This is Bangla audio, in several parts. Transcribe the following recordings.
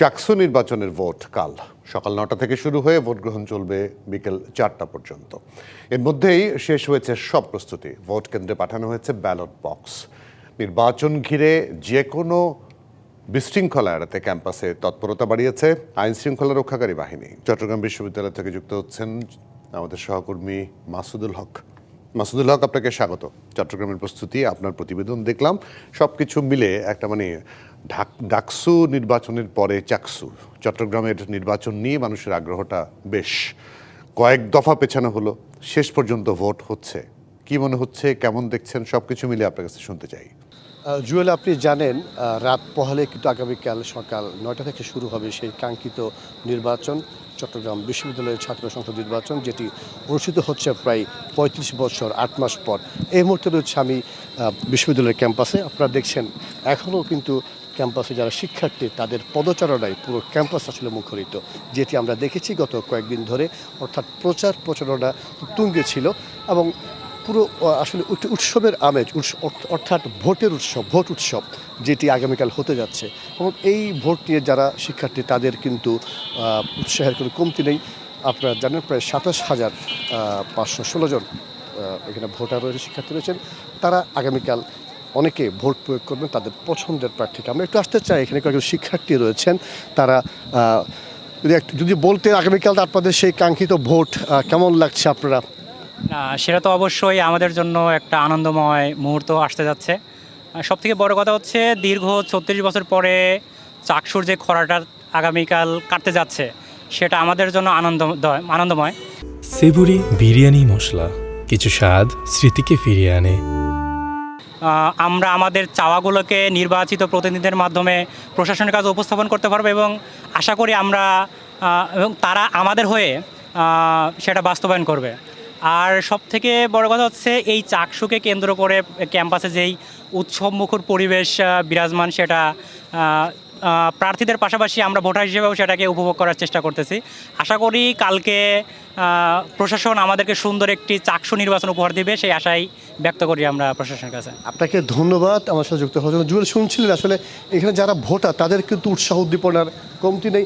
চাকসু নির্বাচনের ভোট কাল। সকাল নটা থেকে শুরু হয়ে ভোট গ্রহণ চলবে বিকেল চারটা পর্যন্ত। এর মধ্যেই শেষ হয়েছে সব প্রস্তুতি। ভোট কেন্দ্রে পাঠানো হয়েছে ব্যালট বক্স। নির্বাচন ঘিরে যে কোনো বিশৃঙ্খলা এড়াতে ক্যাম্পাসে তৎপরতা বাড়িয়েছে আইন শৃঙ্খলা রক্ষাকারী বাহিনী। চট্টগ্রাম বিশ্ববিদ্যালয় থেকে যুক্ত হচ্ছেন আমাদের সহকর্মী মাসুদুল হক। মাসুদুল হক আপনাকে স্বাগত। চট্টগ্রামের প্রস্তুতি, আপনার প্রতিবেদন দেখলাম। সব কিছু মিলে একটা মানে ঢাক, ডাকসু নির্বাচনের পরে চাকসু। চট্টগ্রামের নির্বাচন নিয়ে মানুষের আগ্রহটা বেশ কয়েক দফা পেছানো হলো। শেষ পর্যন্ত ভোট হচ্ছে। কি মনে হচ্ছে, কেমন দেখছেন? সব কিছু মিলে আপনার কাছে শুনতে চাই। জুয়েল, আপনি জানেন রাত পহলে কিন্তু আগামীকাল সকাল নয়টা থেকে শুরু হবে সেই কাঙ্ক্ষিত নির্বাচন, চট্টগ্রাম বিশ্ববিদ্যালয়ের ছাত্র সংসদ নির্বাচন, যেটি অনুষ্ঠিত হচ্ছে প্রায় পঁয়ত্রিশ বছর, আট মাস পর। এই মুহূর্তে রয়েছে আমি বিশ্ববিদ্যালয়ের ক্যাম্পাসে। আপনারা দেখছেন, এখনও কিন্তু ক্যাম্পাসে যারা শিক্ষার্থী, তাদের পদচারণায় পুরো ক্যাম্পাস আসলে মুখরিত, যেটি আমরা দেখেছি গত কয়েকদিন ধরে। অর্থাৎ প্রচার প্রচারণা তুঙ্গে ছিল এবং পুরো আসলে উৎসবের আমেজ অর্থাৎ ভোটের উৎসব, ভোট উৎসব যেটি আগামীকাল হতে যাচ্ছে। এবং এই ভোট নিয়ে যারা শিক্ষার্থী, তাদের কিন্তু উৎসাহের কোনো কমতি নেই। আপনারা জানেন, প্রায় সাতাশ হাজার পাঁচশো ষোলো জন এখানে ভোটার রয়েছে, শিক্ষার্থী রয়েছেন। তারা আগামীকাল অনেকে ভোট প্রয়োগ করবেন, তাদের পছন্দের প্রার্থীকে। আমরা একটু আসতে চাই, এখানে কয়েকজন শিক্ষার্থী রয়েছেন। তারা যদি একটু যদি বলতেন আগামীকাল আপনাদের সেই কাঙ্ক্ষিত ভোট কেমন লাগছে আপনারা? না সেটা তো অবশ্যই আমাদের জন্য একটা আনন্দময় মুহূর্ত আসতে যাচ্ছে। সব থেকে বড় কথা হচ্ছে দীর্ঘ ছত্রিশ বছর পরে চাকসুর যে খরাটা আগামীকাল কাটতে যাচ্ছে সেটা আমাদের জন্য আনন্দ আনন্দময়। সেবুরি বিরিয়ানি মশলা কিছু স্বাদ স্মৃতিকে ফিরিয়ে আনে। আমরা আমাদের চাওয়াগুলোকে নির্বাচিত প্রতিনিধিদের মাধ্যমে প্রশাসনের কাছে উপস্থাপন করতে পারব এবং আশা করি আমরা এবং তারা আমাদের হয়ে সেটা বাস্তবায়ন করবে। আর সব থেকে বড় কথা হচ্ছে এই চাকসুকে কেন্দ্র করে ক্যাম্পাসে যেই উৎসব মুখর পরিবেশ বিরাজমান সেটা প্রার্থীদের পাশাপাশি আমরা ভোটার হিসেবেও সেটাকে উপভোগ করার চেষ্টা করতেছি। আশা করি কালকে প্রশাসন আমাদেরকে সুন্দর একটি চাকসু নির্বাচন উপহার দিবে সেই আশাই ব্যক্ত করি আমরা প্রশাসনের কাছে। আপনাকে ধন্যবাদ আমার সাথে যুক্ত হওয়ার জন্য। জুয়েল, শুনছিলেন আসলে এখানে যারা ভোটার, তাদের কিন্তু উৎসাহ উদ্দীপনার কমতি নেই।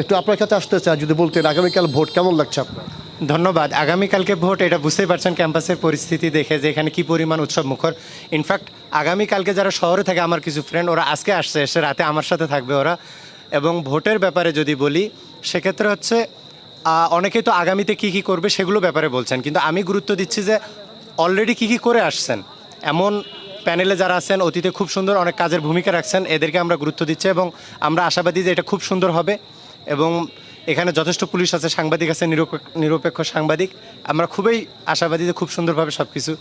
একটু আপনার কাছে আসতে চাই, যদি বলতেন আগামীকাল ভোট কেমন লাগছে আপনার? ধন্যবাদ। আগামীকালকে ভোট, এটা বুঝতেই পারছেন ক্যাম্পাসের পরিস্থিতি দেখে যে এখানে কি পরিমাণ উৎসব মুখর। ইনফ্যাক্ট আগামীকালকে যারা শহরে থাকে, আমার কিছু ফ্রেন্ড ওরা আজকে আসছে, এসে রাতে আমার সাথে থাকবে ওরা। এবং ভোটের ব্যাপারে যদি বলি, সেক্ষেত্রে হচ্ছে অনেকেই তো আগামীতে কি কি করবে সেগুলো ব্যাপারে বলছেন। কিন্তু আমি গুরুত্ব দিচ্ছি যে অলরেডি কি কি করে আসছেন? এমন প্যানেলে যারা আছেন, অতীতে খুব সুন্দর অনেক কাজের ভূমিকা রাখছেন, এদেরকে আমরা গুরুত্ব দিচ্ছি এবং আমরা আশাবাদী যে এটা খুব সুন্দর হবে। এবং এখানে যথেষ্ট পুলিশ আছে, সাংবাদিক আছে নিরপেক্ষ সাংবাদিক। আমরা খুবই আশাবাদী যে খুব সুন্দরভাবে সব কিছু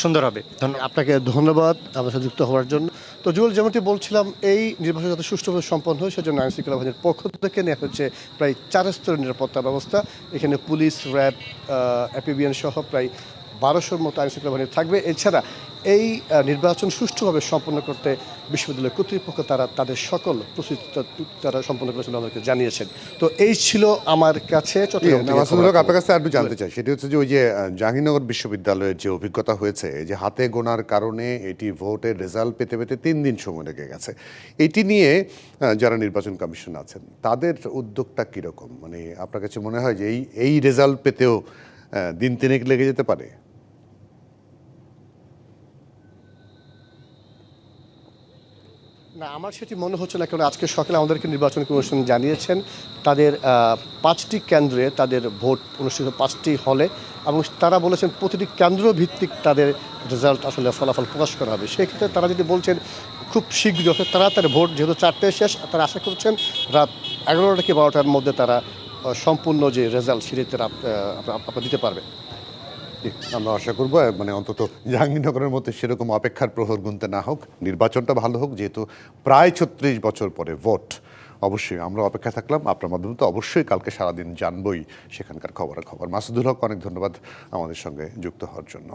সুন্দর হবে। আপনাকে ধন্যবাদ আমার সাথে যুক্ত হওয়ার জন্য। তো জুয়েল, যেমনটি বলছিলাম, এই নির্বাচন যাতে সুষ্ঠুভাবে সম্পন্ন হয়, সেজন্য আইন শৃঙ্খলা বাহিনীর পক্ষ থেকে নেওয়া হচ্ছে প্রায় চার স্তরের নিরাপত্তা ব্যবস্থা। এখানে পুলিশ, র্যাব অ্যাপিবিএন সহ প্রায় বারোশোর মতো আইন শৃঙ্খলা বাহিনী থাকবে। এছাড়া এই নির্বাচন সুষ্ঠুভাবে সম্পন্ন করতে বিশ্ববিদ্যালয় কর্তৃপক্ষ তারা তাদের সকল প্রস্তুতি তারা সম্পন্ন করেছিল আমাদেরকে জানিয়েছেন। তো এই ছিল আমার কাছে খবর। আপনার কাছে আর জানতে চাই সেটি হচ্ছে যে ওই যে জাহাঙ্গীরনগর বিশ্ববিদ্যালয়ের যে অভিজ্ঞতা হয়েছে যে হাতে গোনার কারণে এটি ভোটের রেজাল্ট পেতে পেতে তিন দিন সময় লেগে গেছে। এটি নিয়ে যারা নির্বাচন কমিশন আছেন তাদের উদ্যোগটা কীরকম? মানে আপনার কাছে মনে হয় যে এই এই রেজাল্ট পেতেও দিন তিনেক লেগে যেতে পারে? না, আমার সেটি মনে হচ্ছে না কারণ আজকে সকালে আমাদেরকে নির্বাচন কমিশন জানিয়েছেন, তাদের পাঁচটি কেন্দ্রে তাদের ভোট অনুষ্ঠিত পাঁচটি হলে এবং তারা বলেছেন প্রতিটি কেন্দ্র ভিত্তিক তাদের রেজাল্ট আসলে ফলাফল প্রকাশ করা হবে। সেক্ষেত্রে তারা যদি বলছেন খুব শীঘ্রই অর্থাৎ তাড়াতাড়ি ভোট, যেহেতু চারটায় শেষ, তারা আশা করছেন রাত এগারোটা কি বারোটার মধ্যে তারা সম্পূর্ণ যে রেজাল্ট সেটি তারা আপনারা দিতে পারবে আমরা আশা করব মানে অন্তত জাহাঙ্গীরনগরের মধ্যে সেরকম অপেক্ষার প্রহর গুনতে না হোক, নির্বাচনটা ভালো হোক, যেহেতু প্রায় ছত্রিশ বছর পরে ভোট। অবশ্যই আমরা অপেক্ষা থাকলাম, আপনার মাধ্যমে তো অবশ্যই কালকে সারাদিন জানবই সেখানকার খবরের খবর মাসুদুল হক, অনেক ধন্যবাদ আমাদের সঙ্গে যুক্ত হওয়ার জন্য।